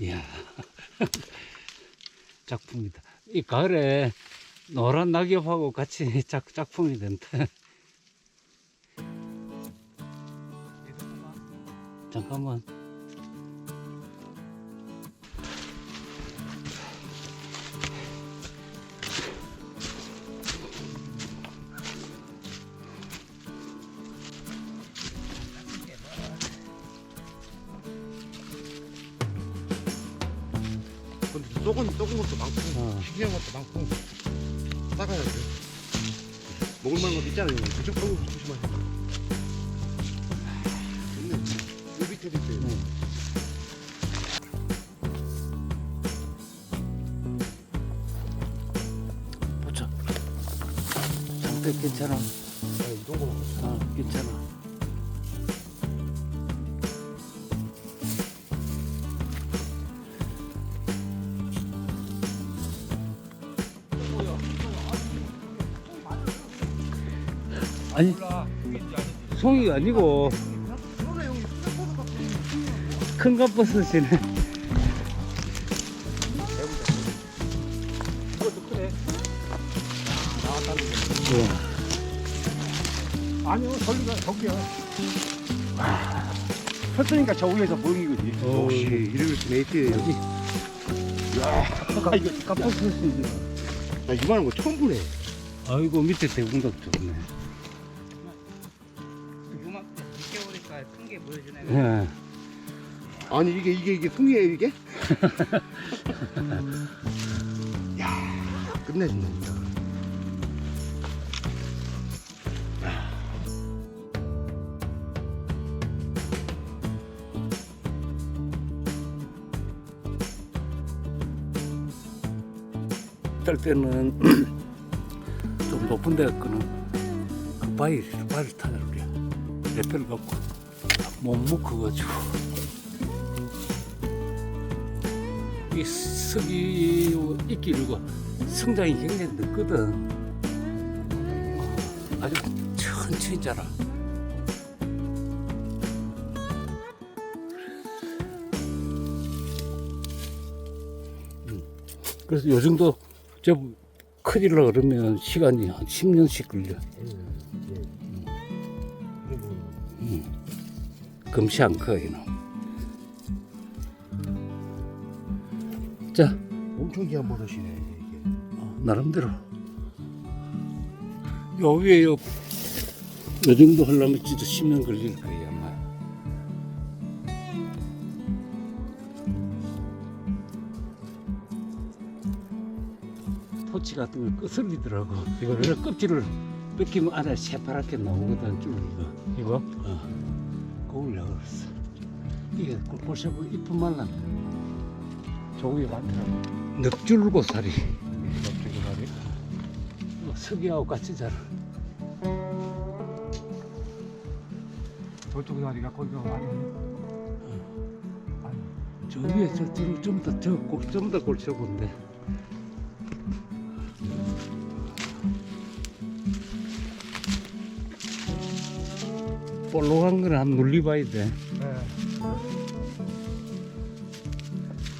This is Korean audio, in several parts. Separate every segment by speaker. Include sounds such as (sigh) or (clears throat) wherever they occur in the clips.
Speaker 1: 이야. (laughs) 작품이다. 이 가을에 노란 낙엽하고 같이 작, 작품이 된다. (laughs) 잠깐만.
Speaker 2: 썩은 썩은 것도 많고
Speaker 1: 어.
Speaker 2: 신기한 것도 많고 싸가야 돼. 먹을 만한 것도 있잖아요. 무조건 거 조심하세요. 근데 요 밑에도 있어요.
Speaker 1: 응. 보자. 상태 괜찮아.
Speaker 2: 네, 이 정도만.
Speaker 1: 어, 괜찮아. 아니, 송이가 아니고. 큰 갑버섯이네.
Speaker 2: 아니요, 저기가 저기야. 쳤으니까 저 위에서 보이는 거지.
Speaker 1: 어.
Speaker 2: 역시 이름이 메이트예요.
Speaker 1: 여기
Speaker 2: 야, 이거
Speaker 1: 갑버섯이지.
Speaker 2: 나 이만한 거 처음 보네.
Speaker 1: 아이고 밑에 대군덕 좋네.
Speaker 3: 큰 게 보여주네.
Speaker 1: 예.
Speaker 2: 아니 이게 이게 이게 숭이에요 이게? (laughs) 야, 끝내준다 진짜.
Speaker 1: 딸 때는 (clears throat) 좀 높은 데 거는 그 바위, 바위를 타자 우리 레페를 갖고 못 묶어가지고 이 석이 이끼르고 성장이 굉장히 늦거든 아주 천천히 자라 음. 그래서 요 정도 저 커지려 그러면 시간이 한 10년씩 걸려. 금시 안 커, 이놈. 자,
Speaker 2: 엄청 귀한 버섯이네 이게.
Speaker 1: 어, 나름대로. 요 위에 요, 요 정도 하려면 진짜 10년 걸릴 거야, 아마. 토치 같은 거 끄슬리더라고. 이거 그래서 껍질을 벗기면 안에 새파랗게 나오거든, 줄기가.
Speaker 2: 이거?
Speaker 1: 어. 내가 그랬어. 이게 뭐 이쁜 말라.
Speaker 2: 저기 많더라고.
Speaker 1: 넉줄고사리.
Speaker 2: 저기 말이.
Speaker 1: 석이하고 같이 자라.
Speaker 2: 저쪽 다리가 거기가 많이.
Speaker 1: 저 위에 저, 저, 좀 더, 저, 골- 좀더 골쳐본데. 볼록한 거는 한번 눌리봐야 돼.
Speaker 4: 네.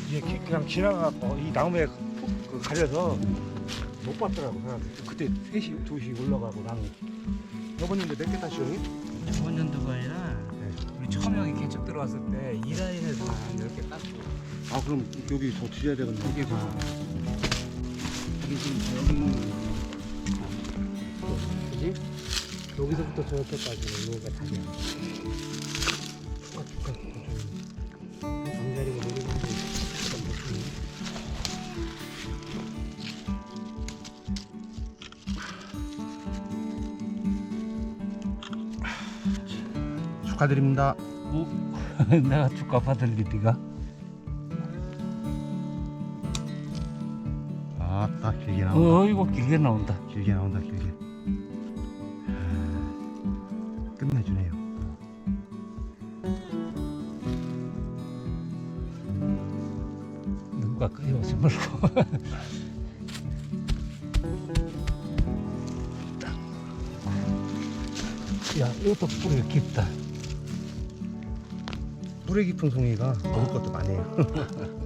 Speaker 4: 이게 기- 그냥 지나가고 이 나무에 푹- 그 가려서 못 봤더라고. 그때 3시, 2시 올라가고 나는
Speaker 2: 여보님도 몇개 타시 형님?
Speaker 3: 저번 연도가 아니라 우리 처음 여기 개척 들어왔을 때 이 라인에서 한 10개 땄고
Speaker 2: 아 그럼 여기 더 드려야 되겠네. 이게 그
Speaker 1: 이게 지금 저기 여기서부터 저렇게까지 다리야.
Speaker 2: 잠자리가 내리는데. 축하드립니다.
Speaker 1: 어? (laughs) 내가 축가 받을 일이가?
Speaker 2: 아따 길게 나온다.
Speaker 1: 어, 이거 길게 나온다.
Speaker 2: 길게 나온다 길게.
Speaker 1: 가까이 오지 말고. 야, 이것도 뿌리가 깊다.
Speaker 2: 뿌리 깊은 송이가 먹을 것도 많이 해요. (laughs)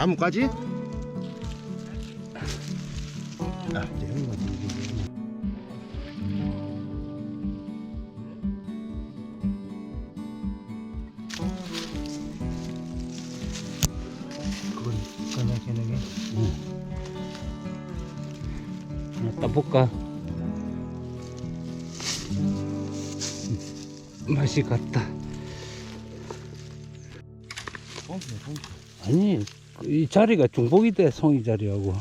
Speaker 2: 나무까지? 아, 이제 형님 이제
Speaker 3: 그건 그거는 재능이.
Speaker 1: 하나 따볼까? 맛이 같다.
Speaker 2: pompe, pompe.
Speaker 1: 아니, 그 이 자리가 중복이 돼, 송이 자리하고.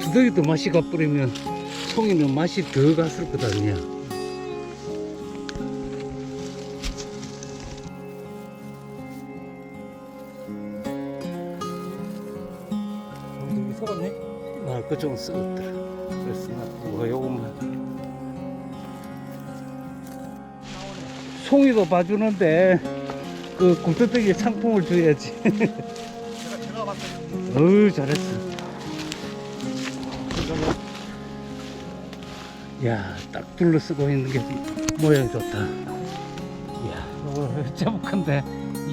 Speaker 1: 두더기도 맛이 가버리면 송이는 맛이 더 갔을 것 아니야. 나 그좀 썩었더라. 그래서 나뭐 요것만. 송이도 봐주는데 그 굴뚝배기 상품을 줘야지.
Speaker 2: 제가 (laughs) 때
Speaker 1: 어우 잘했어. 야, 딱 둘러 쓰고 있는 게 모양이 좋다. 야, 이거 제목한데,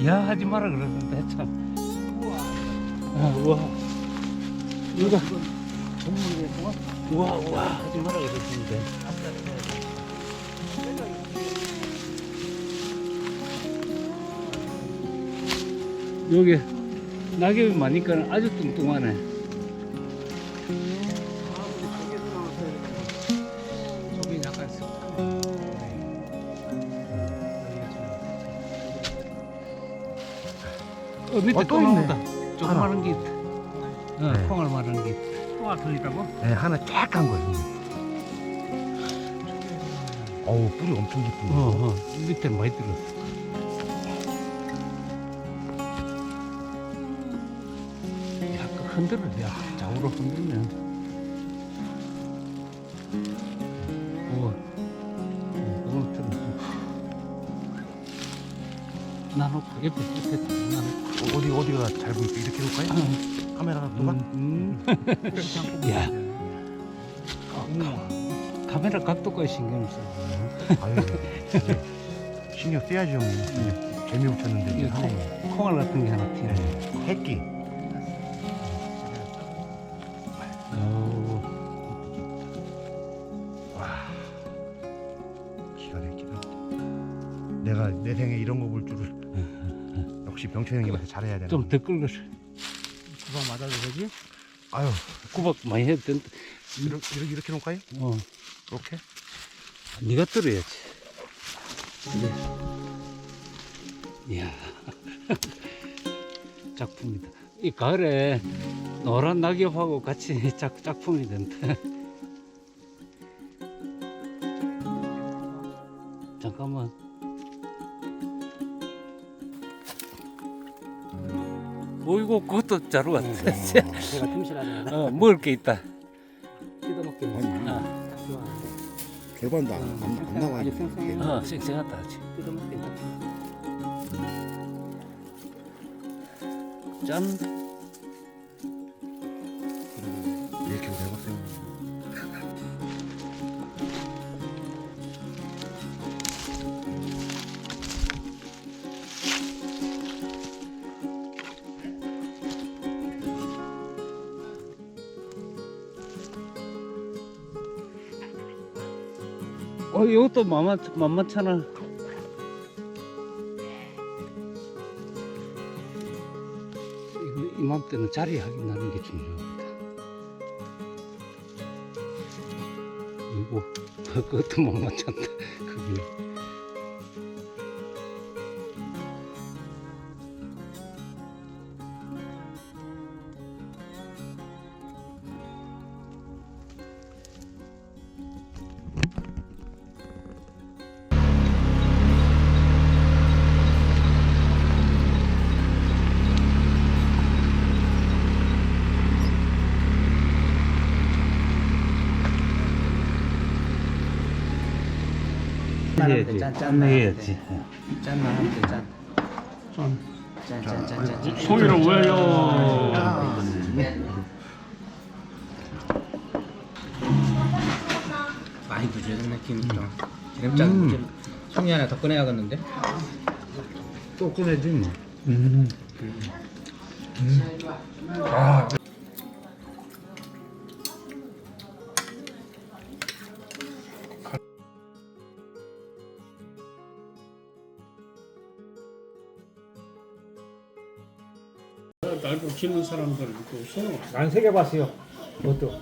Speaker 1: 야 하지 마라 그러는데 참. 우와, 아, 우와, 이거
Speaker 3: 전문이겠구만.
Speaker 1: 우와, 우와 하지 마라 그러는데. 여기 낙엽이 많으니까 아주 뚱뚱하네.
Speaker 3: 저기 약간 습하네.
Speaker 1: 어, 밑에
Speaker 2: 어,
Speaker 1: 또
Speaker 2: 또 있네.
Speaker 1: 조그마한 게 있다. 어,
Speaker 2: 네.
Speaker 1: 콩알 마른 게 있다.
Speaker 3: 또 있다고?
Speaker 2: 네, 하나 쫙간 거예요. 어우, 뿌리 엄청 깊은
Speaker 1: 어,
Speaker 2: 거.
Speaker 1: 어, 밑에 많이 들었어. 약간 흔들어. 야, 좌우로 흔들면. 오, 오늘 좀. 나놓고, 옆에, 옆에 나놓고.
Speaker 2: 어, 어디 어디가 잘 보일까? 이렇게 놓을까요? 카메라가 누가?
Speaker 1: 음, (laughs) 야. 어, 카메라 각도까지 신경 써.
Speaker 2: 아유, 이제 신경 써야지 형님. 재미 없었는데 이제
Speaker 1: 이거
Speaker 2: 하는 거.
Speaker 1: 콩알 같은 게 하나 튀네.
Speaker 2: 네, 새끼.
Speaker 1: 어우.
Speaker 2: 와, 기가 막히다. 내가 내 생에 이런 거 볼 줄을. 역시 병철 형님한테 잘해야 되나.
Speaker 1: 좀더 끌려서.
Speaker 3: 구방 맞아도 되지?
Speaker 2: 아유,
Speaker 1: 구박 많이 해도 된다.
Speaker 2: 이렇게 이렇게, 이렇게 놓을까요?
Speaker 1: 어,
Speaker 2: 이렇게?
Speaker 1: 네가 들어야지. 그래. 이야. (laughs) 작품이다. 이 가을에 노란 낙엽하고 같이 (laughs) 작, 작품이 된다. 그것도 잘 왔다. (laughs)
Speaker 3: 제가 틈실하네.
Speaker 1: 어, 먹을 게 있다.
Speaker 3: 뜯어먹기
Speaker 1: 어,
Speaker 3: 좋아.
Speaker 2: 결반도 안, 안, 안
Speaker 3: 생생해.
Speaker 1: 어, 쌩쌩하다. 아직.
Speaker 3: 뜯어먹기
Speaker 1: 짠.
Speaker 2: 어,
Speaker 1: 이것도 만만, 만만찮아. 이맘때는 자리 확인하는 게 중요합니다. 이거, 그것도 만만찮다. 그게.
Speaker 3: 짠,
Speaker 1: 짠
Speaker 3: 짠만 하면
Speaker 1: 해야지.
Speaker 3: 돼. 짠만 하면 돼, 짠. 짠, 짠, 짠, 짠, 짠.
Speaker 1: 소리를 왜요?
Speaker 3: 많이 부족했네, 김장. 기름장 음. 송이 하나 더 꺼내야겠는데?
Speaker 2: 또 꺼내지 뭐.
Speaker 1: 음.
Speaker 5: 날 고치는 사람들도 있어.
Speaker 4: 난세개 봤어요. 그것도.